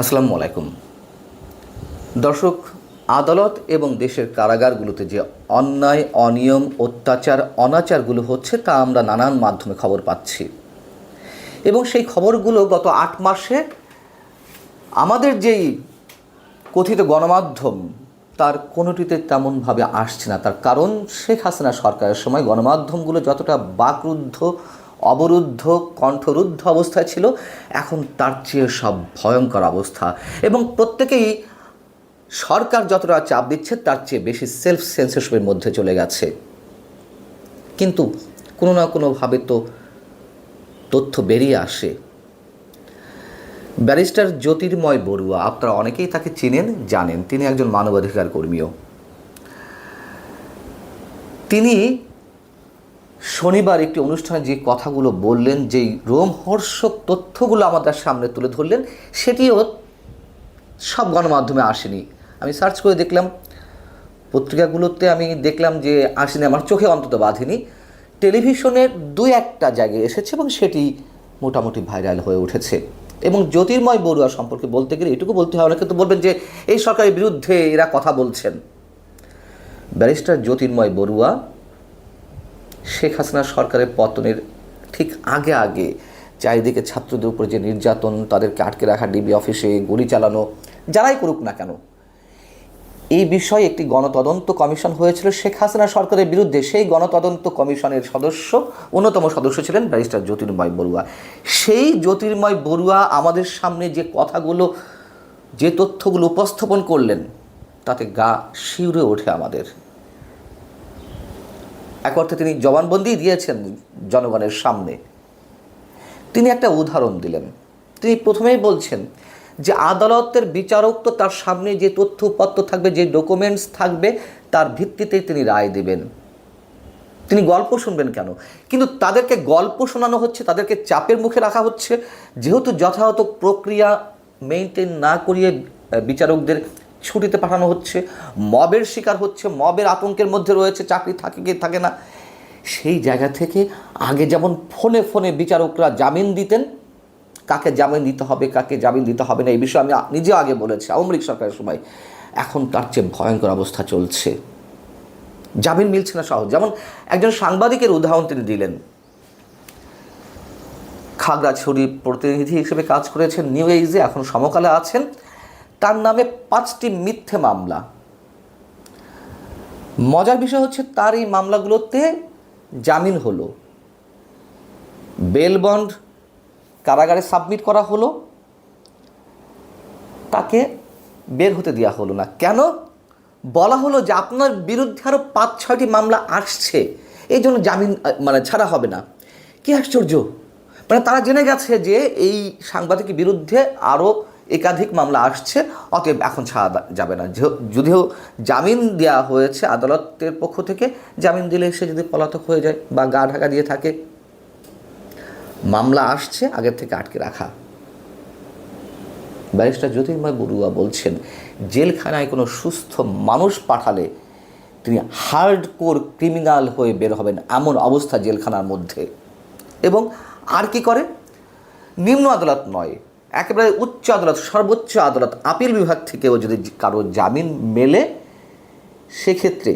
আসসালামু আলাইকুম। দর্শক, আদালত এবং দেশের কারাগারগুলোতে যে অন্যায়, অনিয়ম, অত্যাচার, অনাচারগুলো হচ্ছে তা আমরা নানান মাধ্যমে খবর পাচ্ছি। এবং সেই খবরগুলো গত আট মাসে আমাদের যেই কথিত গণমাধ্যম, তার কোনোটিতে তেমনভাবে আসছে না। তার কারণ শেখ হাসিনা সরকারের সময় গণমাধ্যমগুলো যতটা বাকরুদ্ধ অবরুদ্ধ, কণ্ঠরুদ্ধ অবস্থায় ছিল। এখন তার চেয়ে সব ভয়ঙ্কর অবস্থা। এবং প্রত্যেকেই সরকার যতটা চাপ দিচ্ছে, তার চেয়ে বেশি সেলফ সেন্সরশিপের মধ্যে চলে গেছে। কিন্তু কোনো না কোনোভাবে তো তথ্য বেরিয়ে আসে। ব্যারিস্টার জ্যোতির্ময় বড়ুয়া, আপনারা অনেকেই তাকে চিনেন, জানেন। তিনি একজন মানবাধিকার কর্মীও। তিনি শনিবার একটি অনুষ্ঠানে যে কথাগুলো বললেন, যেই রোমহর্ষক তথ্যগুলো আমাদের সামনে তুলে ধরলেন, সেটিও সব গণমাধ্যমে আসেনি। আমি সার্চ করে দেখলাম, পত্রিকাগুলোতে আমি দেখলাম যে আসেনি, আমার চোখে অন্তত বাঁধেনি। টেলিভিশনের দুই একটা জায়গায় এসেছে এবং সেটি মোটামুটি ভাইরাল হয়ে উঠেছে। এবং জ্যোতির্ময় বড়ুয়া সম্পর্কে বলতে গেলে এটুকু বলতে হয়, অনেকে তো বলবেন যে এই সরকারের বিরুদ্ধে এরা কথা বলছেন। ব্যারিস্টার জ্যোতির্ময় বড়ুয়া শেখ হাসিনা সরকারের পতনের ঠিক আগে আগে চারিদিকে ছাত্রদের উপর যে নির্যাতন, তাদেরকে আটকে রাখা, ডিবি অফিসে গুলি চালানো, যারাই করুক না কেন, এই বিষয়ে একটি গণতদন্ত কমিশন হয়েছিল। শেখ হাসিনা সরকারের বিরুদ্ধে সেই গণতদন্ত কমিশনের সদস্য, অন্যতম সদস্য ছিলেন ব্যারিস্টার জ্যোতির্ময় বড়ুয়া। সেই জ্যোতির্ময় বড়ুয়া আমাদের সামনে যে কথাগুলো, যে তথ্যগুলো উপস্থাপন করলেন, তাতে গা শিউরে ওঠে আমাদের। এক অর্থে তিনি জবানবন্দি দিয়েছেন জনগণের সামনে। তিনি একটা উদাহরণ দিলেন। তিনি প্রথমেই বলছেন যে আদালতের বিচারক তো তার সামনে যে তথ্যপত্র থাকবে, যে ডকুমেন্টস থাকবে, তার ভিত্তিতেই তিনি রায় দেবেন। তিনি গল্প শুনবেন কেন? কিন্তু তাদেরকে গল্প শোনানো হচ্ছে, তাদেরকে চাপের মুখে রাখা হচ্ছে। যেহেতু যথাযথ প্রক্রিয়া মেনটেন না করিয়ে বিচারকদের ছুটিতে পাঠানো হচ্ছে, মবের শিকার হচ্ছে, মবের আতঙ্কের মধ্যে রয়েছে, চাকরি থাকে কি থাকে না। সেই জায়গা থেকে আগে যেমন ফোনে ফোনে বিচারকরা জামিন দিতেন, কাকে জামিন দিতে হবে, কাকে জামিন দিতে হবে না, এই বিষয়ে আমি নিজে আগে বলেছি, আওয়ামী লীগ সরকারের সময়। এখন তার চেয়ে ভয়ঙ্কর অবস্থা চলছে। জামিন মিলছে না সহজ। যেমন একজন সাংবাদিকের উদাহরণ তিনি দিলেন। খাগড়াছড়ি প্রতিনিধি হিসেবে কাজ করেছেন, নিউ এইজে, এখন সমকালে আছেন। তার নামে পাঁচটি মিথ্যে মামলা। মজার বিষয় হচ্ছে তার এই মামলাগুলোতে জামিন হলো। বেল বন্ড কারাগারে সাবমিট করা হলো। তাকে বের হতে দেওয়া হলো না। কেন? বলা হলো যে আপনার বিরুদ্ধে আরও পাঁচ, ছয়টি মামলা আসছে। এই জন্য জামিন মানে ছাড়া হবে না। কি আশ্চর্য! মানে তারা জেনে গেছে যে এই সাংবাদিকের বিরুদ্ধে আরও একাধিক মামলা আসছে, অতএব এখন ছাড়া যাবে না। যদিও জামিন দেওয়া হয়েছে আদালতের পক্ষ থেকে, জামিন দিলে সে যদি পলাতক হয়ে যায় বা গা ঢাকা দিয়ে থাকে, মামলা আসছে আগের থেকে আটকে রাখা। ব্যারিস্টার জ্যোতির্ময় বড়ুয়া বলছেন, জেলখানায় কোনো সুস্থ মানুষ পাঠালে তিনি হার্ড কোর ক্রিমিনাল হয়ে বের হবেন এমন অবস্থা জেলখানার মধ্যে। এবং আর কি করে? নিম্ন আদালত নয় একেবারে উচ্চ আদালত, সর্বোচ্চ আদালত, আপিল বিভাগ থেকেও যদি কারও জামিন মেলে, সেক্ষেত্রে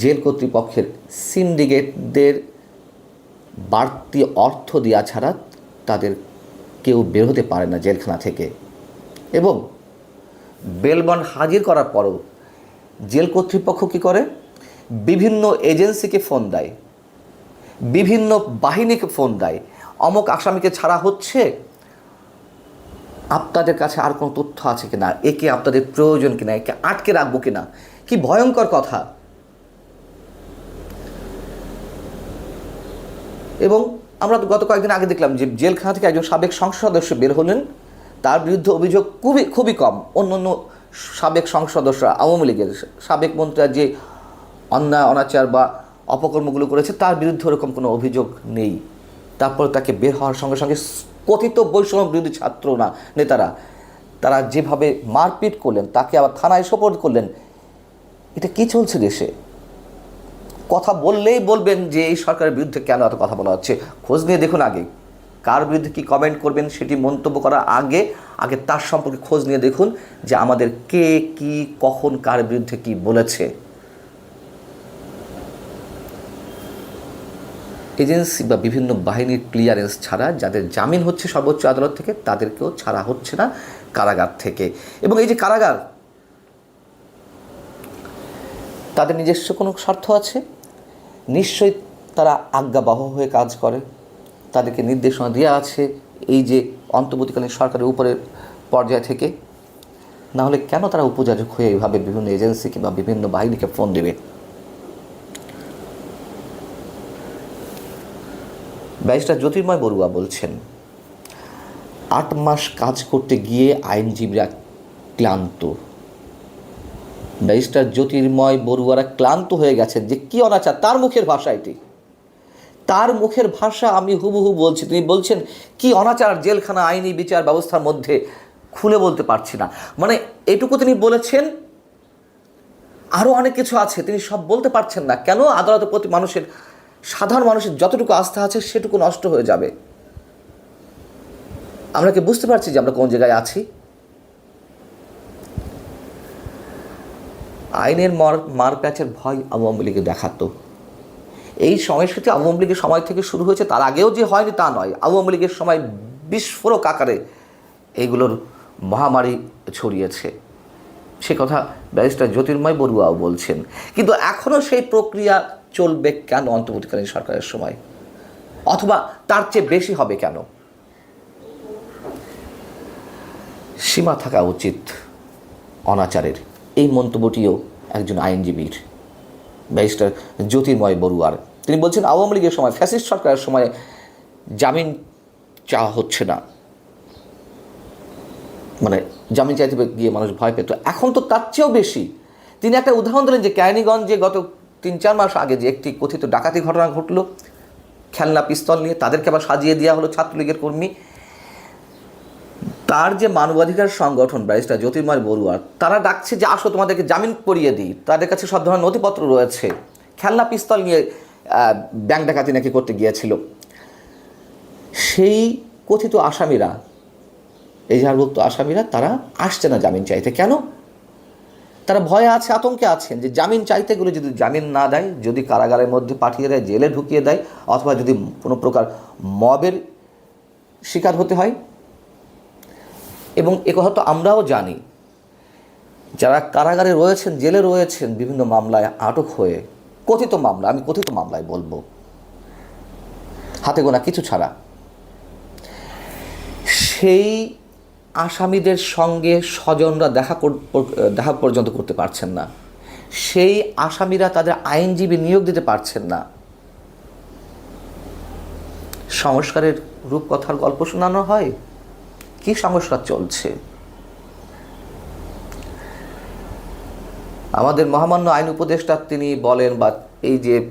জেল কর্তৃপক্ষের সিন্ডিকেটদের বাড়তি অর্থ দেওয়া ছাড়া তাদের কেউ বের হতে পারে না জেলখানা থেকে। এবং বেলবন্ড হাজির করার পরও জেল কর্তৃপক্ষ কী করে? বিভিন্ন এজেন্সিকে ফোন দেয়, বিভিন্ন বাহিনীকে ফোন দেয়, অমক আসামিকে ছাড়া হচ্ছে আপনাদের কাছে আর কোনো তথ্য আছে কিনা? একে আপনাদের প্রয়োজন কিনা? একে আটকে রাখব কিনা? কি ভয়ঙ্কর কথা। এবং আমরা গত কয়েকদিন আগে দেখলাম যে জেলখানা থেকে একজন সাবেক সংসদ সদস্য বের হলেন। তার বিরুদ্ধে অভিযোগ খুবই খুবই কম। অন্য অন্য সাবেক সংসদ সদস্যরা, আওয়ামী লীগের সাবেক মন্ত্রীরা যে অন্যায়, অনাচার বা অপকর্মগুলো করেছে, তার বিরুদ্ধে ওরকম কোনো অভিযোগ নেই। তারপর তাকে বের হওয়ার সঙ্গে সঙ্গে কথিত বৈষম্য বিরোধী ছাত্র না, নেতারা। তারা যেভাবে মারপিট করলেন, তাকে আবার থানায় সোপর্দ করলেন, এটা কি চলছে দেশে? কথা বললেই বলবেন যে এই সরকারের বিরুদ্ধে কেন এত কথা বলা হচ্ছে। খোঁজ নিয়ে দেখুন আগে, কার বিরুদ্ধে কী কমেন্ট করবেন সেটি মন্তব্য করার আগে আগে তার সম্পর্কে খোঁজ নিয়ে দেখুন যে আমাদের কে, কি, কখন, কার বিরুদ্ধে কি বলেছে। এজেন্সি বা বিভিন্ন বাহিনীর ক্লিয়ারেন্স ছাড়া যাদের জামিন হচ্ছে সর্বোচ্চ আদালত থেকে, তাদেরকেও ছাড়া হচ্ছে না কারাগার থেকে। এবং এই যে কারাগার, তাদের নিজস্ব কোনো স্বার্থ আছে? নিশ্চয়ই তারা আজ্ঞাবহ হয়ে কাজ করে। তাদেরকে নির্দেশনা দেওয়া আছে এই যে অন্তর্বর্তীকালীন সরকারের উপরের পর্যায় থেকে। না হলে কেন তারা উপযাজক হয়ে এইভাবে বিভিন্ন এজেন্সি কিংবা বিভিন্ন বাহিনীকে ফোন দেবে? ব্যারিস্টার জ্যোতির্ময় বড়ুয়া বলছেন, আট মাস কাজ করতে গিয়ে আইনজীবীরা ক্লান্ত। ব্যারিস্টার জ্যোতির্ময় বড়ুয়ারা ক্লান্ত হয়ে গেছেন যে কি অনাচার, তার মুখের ভাষা এটি। তার মুখের ভাষা আমি হুবহু বলছি, তিনি বলছেন, কি অনাচার, জেলখানা, আইনি বিচার ব্যবস্থার মধ্যে খুলে বলতে পারছি না। মানে এটুকু তিনি বলেছেন আরও অনেক কিছু আছে, তিনি সব বলতে পারছেন না। কেন আদালতের প্রতি মানুষের সাধারণ মানুষের যতটুকু আস্থা আছে, সেটুকু নষ্ট হয়ে যাবে। আমরা কি বুঝতে পারছি যে আমরা কোন জায়গায় আছি? আইনের মার মার প্যাচের ভয় আওয়ামী লীগে দেখাতো। এই সংস্কৃতি আওয়ামী লীগের সময় থেকে শুরু হয়েছে, তার আগেও যে হয়নি তা নয়। আওয়ামী লীগের সময় বিস্ফোরক আকারে এইগুলোর মহামারী ছড়িয়েছে। সে কথা ব্যারিস্টার জ্যোতির্ময় বড়ুয়াও বলছেন। কিন্তু এখনও সেই প্রক্রিয়া চলবে কেন অন্তর্বর্তীকালীন সরকারের সময়? অথবা তার চেয়ে বেশি হবে কেন? সীমা থাকা উচিত অনাচারের। এই মন্তব্যটিও একজন আইনজীবীর, ব্যারিস্টার জ্যোতির্ময় বড়ুয়ার। তিনি বলছেন, আওয়ামী লীগের সময় ফ্যাসিস্ট সরকারের সময় জামিন চাওয়া হচ্ছে না। মানে জামিন চাইতে গিয়ে মানুষ ভয় পেত। এখন তো তার চেয়েও বেশি। তিনি একটা উদাহরণ দিলেন যে ক্যানিগঞ্জে গত তিন চার মাস আগে যে একটি কথিত ডাকাতি ঘটনা ঘটলো, খেলনা পিস্তল নিয়ে তাদেরকে আবার সাজিয়ে দেওয়া হলো ছাত্রলীগের কর্মী। তার যে মানবাধিকার সংগঠন ব্যারিস্টার জ্যোতির্ময় বড়ুয়া, তারা ডাকছে যে আসো তোমাদেরকে জামিন করিয়ে দিই। তাদের কাছে সব ধরনের নথিপত্র রয়েছে। খেলনা পিস্তল নিয়ে ব্যাংক ডাকাতি নাকি করতে গিয়েছিল। সেই কথিত আসামিরা এজাহারভুক্ত আসামিরা, তারা আসছে না জামিন চাইতে। কেন? তারা ভয়ে আছে, আতঙ্কে আছেন যে জামিন চাইতে গেলে যদি জামিন না দেয়, যদি কারাগারের মধ্যে পাঠিয়ে দেয়, জেলে ঢুকিয়ে দেয়, অথবা যদি কোনো প্রকার মবের শিকার হতে হয়। এবং এ কথা তো আমরাও জানি, যারা কারাগারে রয়েছেন, জেলে রয়েছেন, বিভিন্ন মামলায় আটক হয়ে, কথিত মামলা, আমি কথিত মামলায় বলব, হাতে গোনা কিছু ছাড়া, সেই আসামিদের সঙ্গে স্বজনরা দেখা দেখা পর্যন্ত করতে পারছেন না। সেই আসামিরা তাদের আইনজীবী নিয়োগ দিতে পারছেন না। সংস্কারের রূপকথার গল্প শোনানো হয়? কি সংস্কার চলছে? আমাদের মহামান্য আইন উপদেষ্টা তিনি বলেন, বা এই যে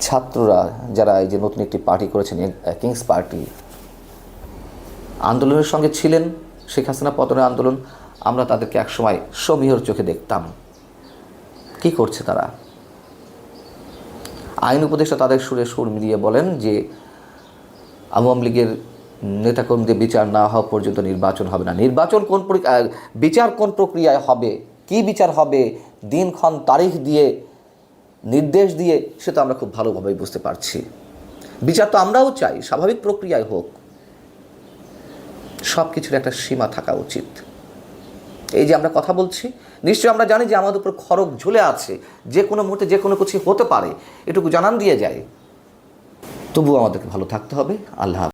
ছাত্ররা, যারা এই যে নতুন একটি পার্টি করেছেন, কিংস পার্টি আন্দোলনের সঙ্গে ছিলেন শেখ হাসিনা পতনের আন্দোলন, আমরা তাদেরকে একসময় সমীহর চোখে দেখতাম। কি করছে তারা? আইন উপদেষ্টা তাদের সুরে সুর মিলিয়ে বলেন যে, আওয়ামী লীগের নেতাকর্মীদের বিচার না হওয়া পর্যন্ত নির্বাচন হবে না। নির্বাচন কোন বিচার কোন প্রক্রিয়ায় হবে? কি বিচার হবে? দিনক্ষণ তারিখ দিয়ে, নির্দেশ দিয়ে সেটা আমরা খুব ভালোভাবেই বুঝতে পারছি। বিচার তো আমরাও চাই, স্বাভাবিক প্রক্রিয়ায় হোক। সব কিছুর একটা সীমা থাকা উচিত। এই যে আমরা কথা বলছি, নিশ্চয়ই আমরা জানি যে আমাদের উপর খড়গ ঝুলে আছে, যে কোনো মুহূর্তে যে কোনো কিছু হতে পারে। এটুকু জানান দিয়ে যায়। তবুও আমাদেরকে ভালো থাকতে হবে। আল্লাহ।